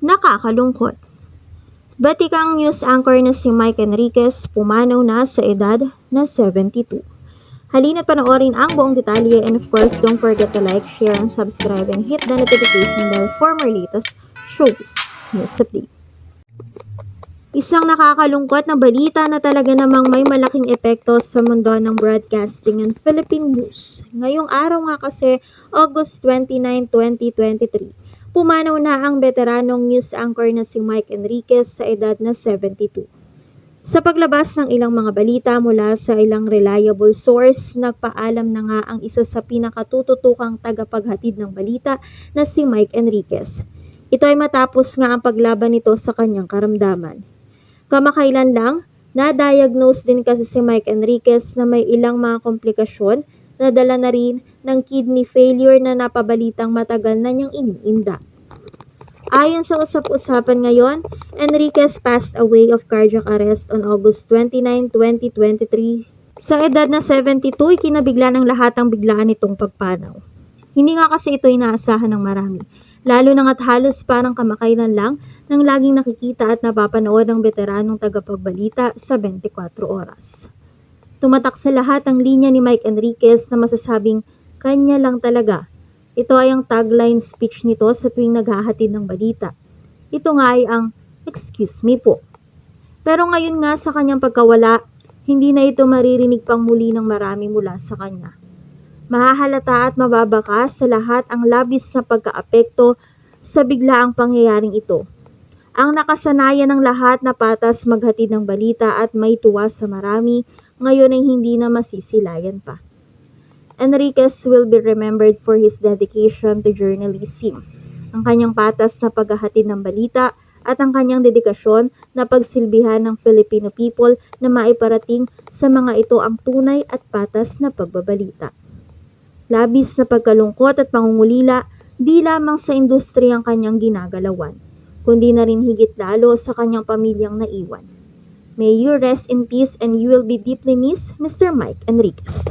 Nakakalungkot. Batikang news anchor na si Mike Enriquez pumanaw na sa edad na 72. Halina't panoorin ang buong detalye and of course don't forget to like, share, and subscribe and hit the notification bell for more latest showbiz news update. Isang nakakalungkot na balita na talaga namang may malaking epekto sa mundo ng broadcasting and Philippine news. Ngayong araw nga kasi, August 29, 2023, pumanaw na ang veteranong news anchor na si Mike Enriquez sa edad na 72. Sa paglabas ng ilang mga balita mula sa ilang reliable source, nagpaalam na nga ang isa sa pinakatututukang tagapaghatid ng balita na si Mike Enriquez. Ito ay matapos nga ang paglaban nito sa kanyang karamdaman. Kamakailan lang, na-diagnose din kasi si Mike Enriquez na may ilang mga komplikasyon na dala na rin ng kidney failure na napabalitang matagal na niyang iniinda. Ayon sa usap-usapan ngayon, Enriquez passed away of cardiac arrest on August 29, 2023. Sa edad na 72, ikinabigla ng lahat ang biglaan nitong pagpanaw. Hindi nga kasi ito inaasahan ng marami, lalo na nga't halos parang kamakailan lang nang laging nakikita at napapanood ng veteranong tagapagbalita sa 24 oras. Tumatak sa lahat ang linya ni Mike Enriquez na masasabing kanya lang talaga. Ito ay ang tagline speech nito sa tuwing naghahatid ng balita. Ito nga ay ang excuse me po. Pero ngayon nga sa kanyang pagkawala, hindi na ito maririnig pang muli ng marami mula sa kanya. Mahahalata at mababakas sa lahat ang labis na pagkaapekto sa biglaang pangyayaring ito. Ang nakasanayan ng lahat na patas maghatid ng balita at may tuwa sa marami, ngayon ay hindi na masisilayan pa. Enriquez will be remembered for his dedication to journalism, ang kanyang patas na paghahatid ng balita at ang kanyang dedikasyon na pagsilbihan ng Filipino people na maiparating sa mga ito ang tunay at patas na pagbabalita. Labis na pagkalungkot at pangungulila di lamang sa industriyang kanyang ginagalawan, kundi na rin higit lalo sa kanyang pamilyang naiwan. May you rest in peace and you will be deeply missed, Mr. Mike Enriquez.